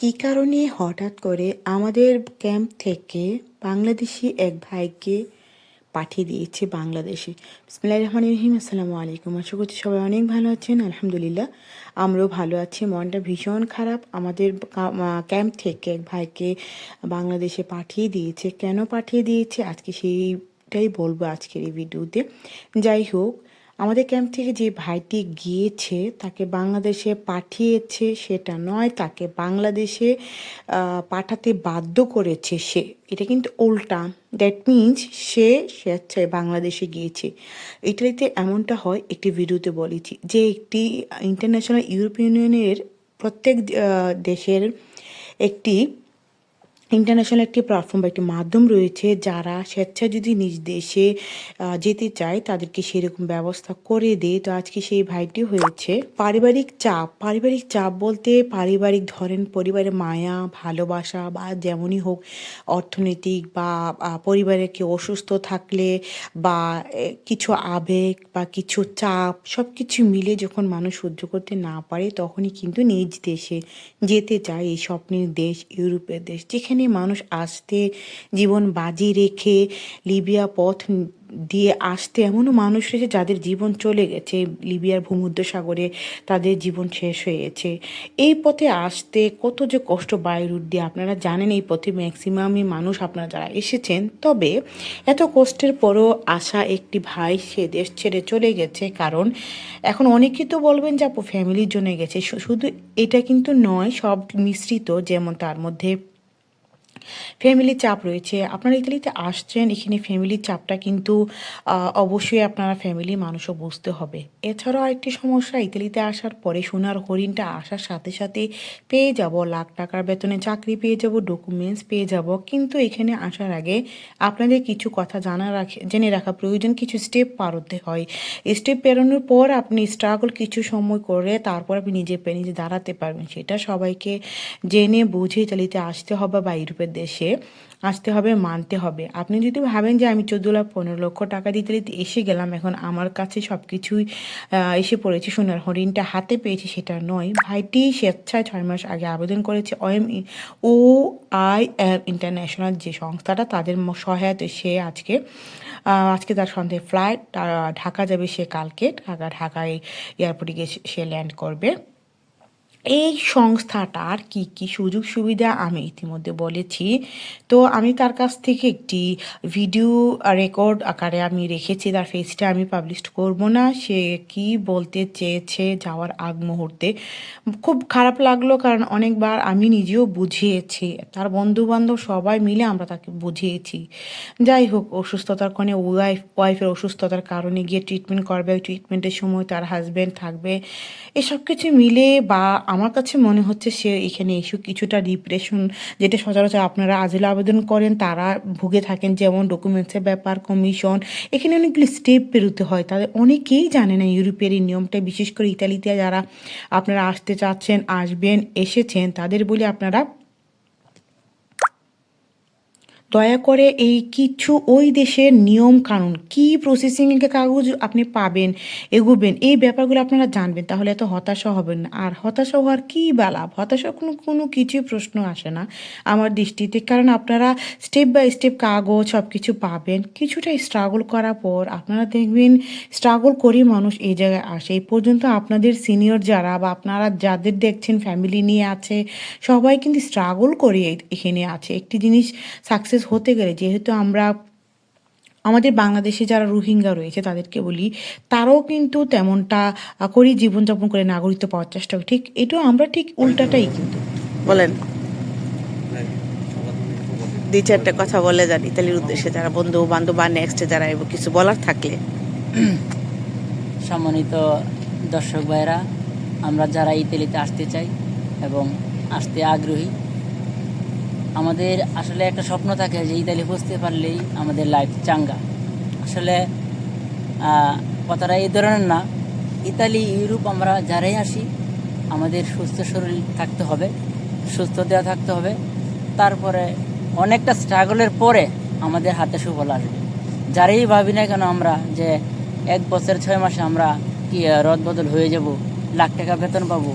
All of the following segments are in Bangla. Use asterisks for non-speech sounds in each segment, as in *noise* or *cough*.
কী কারণে হঠাৎ করে আমাদের ক্যাম্প থেকে বাংলাদেশি এক ভাইকে পাঠিয়ে দিয়েছে বাংলাদেশে? বিসমিল্লাহ রহমান রহিম, আসসালামু আলাইকুম। আশা করছি সবাই অনেক ভালো আছেন, আলহামদুলিল্লাহ। আমরাও ভালো আছি, মনটা ভীষণ খারাপ। আমাদের ক্যাম্প থেকে এক ভাইকে বাংলাদেশে পাঠিয়ে দিয়েছে। কেন পাঠিয়ে দিয়েছে? আজকে সেইটাই বলব আজকের এই ভিডিওতে। যাই হোক আমাদের ক্যাম্প থেকে যে ভাইটি গিয়েছে, তাকে বাংলাদেশে পাঠিয়েছে সেটা নয়, তাকে বাংলাদেশে পাঠাতে বাধ্য করেছে সে। এটা কিন্তু উল্টা। দ্যাট মিন্স সে স্বেচ্ছায় বাংলাদেশে গিয়েছে। ইটালিতে এমনটা হয়, একটি ভিডিওতে বলেছি যে একটি ইন্টারন্যাশনাল ইউরোপিয়ান ইউনিয়নের প্রত্যেক দেশের একটি ইন্টারন্যাশনাল একটি প্ল্যাটফর্ম বা একটি মাধ্যম রয়েছে যারা স্বেচ্ছায় যদি নিজ দেশে যেতে চায় তাদেরকে সেরকম ব্যবস্থা করে দেয়। তো আজকে সেই ভাইটি হয়েছে। পারিবারিক চাপ পারিবারিক চাপ বলতে পারিবারিক ধরেন পরিবারের মায়া ভালোবাসা বা যেমনই হোক অর্থনৈতিক বা আহ, পরিবারে কেউ অসুস্থ থাকলে বা কিছু আবেগ বা কিছু চাপ সব কিছু মিলে যখন মানুষ সহ্য করতে না পারে তখনই কিন্তু নিজ দেশে যেতে চায় এই স্বপ্নের দেশ ইউরোপের দেশ যেখানে মানুষ আসতে, জীবন বাজি রেখে লিবিয়া পথ দিয়ে আসতে এমনও মানুষ রয়েছে যাদের জীবন চলে গেছে। লিবিয়ার ভূমধ্যসাগরে তাদের জীবন শেষ হয়ে গেছে। এই পথে আসতে কত যে কষ্ট বাই রুট দিয়ে আপনারা জানেন এই পথে ম্যাক্সিমামই মানুষ আপনারা যারা এসেছেন। তবে এত কষ্টের পরও আসা একটি ভাই সে দেশ ছেড়ে চলে গেছে কারণ এখন অনেকেই তো বলবেন যে আপু ফ্যামিলির জন্য গেছে। শুধু এটা কিন্তু নয়, সব মিশ্রিত যেমন তার মধ্যে ফ্যামিলির চাপ রয়েছে। আপনারা ইতালিতে আসছেন, এখানে ফ্যামিলির চাপটা কিন্তু অবশ্যই আপনারা ফ্যামিলি মানুষও বুঝতে হবে। এছাড়াও আরেকটি সমস্যা, ইতালিতে আসার পরে সোনার হরিণটা আসার সাথে সাথে পেয়ে যাব, লাখ টাকার বেতনে চাকরি পেয়ে যাব ডকুমেন্টস পেয়ে যাব। কিন্তু এখানে আসার আগে আপনাদের কিছু কথা জানা রাখে, জেনে রাখা প্রয়োজন, কিছু স্টেপ পার হতে হয়। স্টেপ পেরোনোর পর আপনি স্ট্রাগল কিছু সময় করে তারপর আপনি নিজে নিজে দাঁড়াতে পারবেন। সেটা সবাইকে জেনে বুঝে ইতালিতে আসতে হবে বা ইউরোপের দেশে আসতে হবে, মানতে হবে। আপনি যদি ভাবেন যে আমি চোদ্দ লাখ, পনেরো লক্ষ টাকা দিতে ইতালিতে এসে গেলাম, এখন আমার কাছে সব কিছুই এসে পড়েছে সোনার হরিণটা হাতে পেয়েছি সেটা নয়। ভাইটি স্বেচ্ছায় ছয় মাস আগে আবেদন করেছে OM O I M international যে সংস্থাটা, তাদের সহায়তায় সে আজকে আজকে তার সন্ধ্যায় ফ্লাইট ঢাকা যাবে সে কালকে, ঢাকা, ঢাকায় এয়ারপোর্টে গিয়ে সে ল্যান্ড করবে। এই সংস্থাটার কি কি সুযোগ সুবিধা আমি ইতিমধ্যে বলেছি। তো আমি তার কাছ থেকে একটি ভিডিও রেকর্ড আকারে আমি রেখেছি। তার ফেসটা আমি পাবলিশ করব না। সে কি বলতে চেয়েছে যাওয়ার আগ মুহূর্তে খুব খারাপ লাগল কারণ অনেকবার আমি নিজেও বুঝিয়েছি। তার বন্ধু বান্ধব সবাই মিলে আমরা তাকে বুঝিয়েছি। যাই হোক, অসুস্থতার কারণে ওয়াইফ ওয়াইফের অসুস্থতার কারণে গিয়ে ট্রিটমেন্ট করবে। ওই ট্রিটমেন্টের সময় তার হাজব্যান্ড থাকবে। এসব কিছু মিলে বা আমার কাছে মনে হচ্ছে সে এখানে এসে কিছুটা ডিপ্রেশন যেটা সচরাচর আপনারা আজেল আবেদন করেন, তারা ভুগে থাকেন, যেমন ডকুমেন্টসের ব্যাপার কমিশন এখানে অনেকগুলি স্টেপ পেরোতে হয়। তাদের অনেকেই জানে না ইউরোপের এই নিয়মটা, বিশেষ করে ইতালিতে যারা আপনারা আসতে চাচ্ছেন, আসবেন, এসেছেন, তাদের বলে আপনারা দয়া করে এই কিছু ওই দেশের নিয়ম কানুন, কি প্রসেসিংয়ে কাগজ আপনি পাবেন, এগোবেন, এই ব্যাপারগুলো আপনারা জানবেন, তাহলে এত হতাশা হবেন না। আর হতাশা হওয়ার কী বা লাভ? হতাশা কোনো কোনো কিছুই প্রশ্ন আসে না আমার দৃষ্টিতে, কারণ আপনারা স্টেপ বাই স্টেপ কাগজ সব কিছু পাবেন। কিছুটা স্ট্রাগল করার পর আপনারা দেখবেন স্ট্রাগল করেই মানুষ এই জায়গায় আসে। এই পর্যন্ত আপনাদের সিনিয়র যারা বা আপনারা যাদের দেখছেন ফ্যামিলি নিয়ে আছে, সবাই কিন্তু স্ট্রাগল করে এখানে আছে। একটি জিনিস সাকসেস হতে গেলে যেহেতু আমরা আমাদের বাংলাদেশে যারা রোহিঙ্গা রয়েছে তাদেরকে বলি তারাও কিন্তু তেমনটা করেই জীবনযাপন করে নাগরিকত্ব পাওয়ার চেষ্টা করে। ঠিক এটাও আমরা ঠিক উল্টাটাই কিন্তু। বলেন। দুই চারটা কথা বলে যান ইতালির উদ্দেশ্যে যারা বন্ধু বান্ধব বা নেক্সটে যারা কিছু বলার থাকলে। *clears throat* সম্মানিত দর্শক ভাইরা আমরা যারা ইতালিতে আসতে চাই এবং আসতে আগ্রহী আমাদের আসলে একটা স্বপ্ন থাকে যে ইতালি বুঝতে পারলেই আমাদের লাইফ চাঙ্গা। আসলে কথাটা এই ধরনের না। ইতালি ইউরোপ আমরা যারাই আসি, আমাদের সুস্থ শরীর থাকতে হবে, সুস্থ দেওয়া থাকতে হবে। তারপরে অনেকটা স্ট্রাগলের পরে আমাদের হাতে সুফল আসবে। যারাই ভাবি না কেন আমরা যে এক বছর ছয় মাসে আমরা কি রদ বদল হয়ে যাব, লাখ টাকা বেতন পাবো,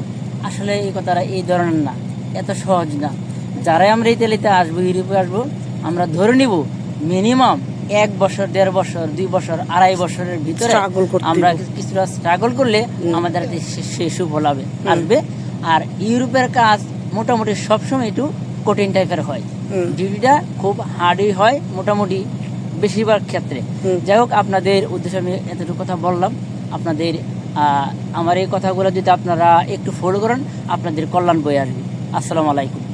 আসলে এই কথাটা এই ধরনের না। এত সহজ না। যারাই আমরা ইতালিতে আসব ইউরোপে আসব আমরা ধরে নিব মিনিমাম এক বছর দেড় বছর দুই বছর আড়াই বছরের ভিতরে আমরা। কিছুটা স্ট্রাগল করলে আমাদের সে- সুফল হবে আসবে। আর ইউরোপের কাজ মোটামুটি সবসময় একটু কঠিন টাইপের হয়। ডিউটিটা খুব হার্ডই হয় মোটামুটি বেশিরভাগ ক্ষেত্রে। যাই হোক আপনাদের উদ্দেশ্যে আমি এতটুকু কথা বললাম। আপনাদের আমার এই কথাগুলো যদি আপনারা একটু ফলো করেন আপনাদের কল্যাণ বই আসবে। আসসালামু আলাইকুম।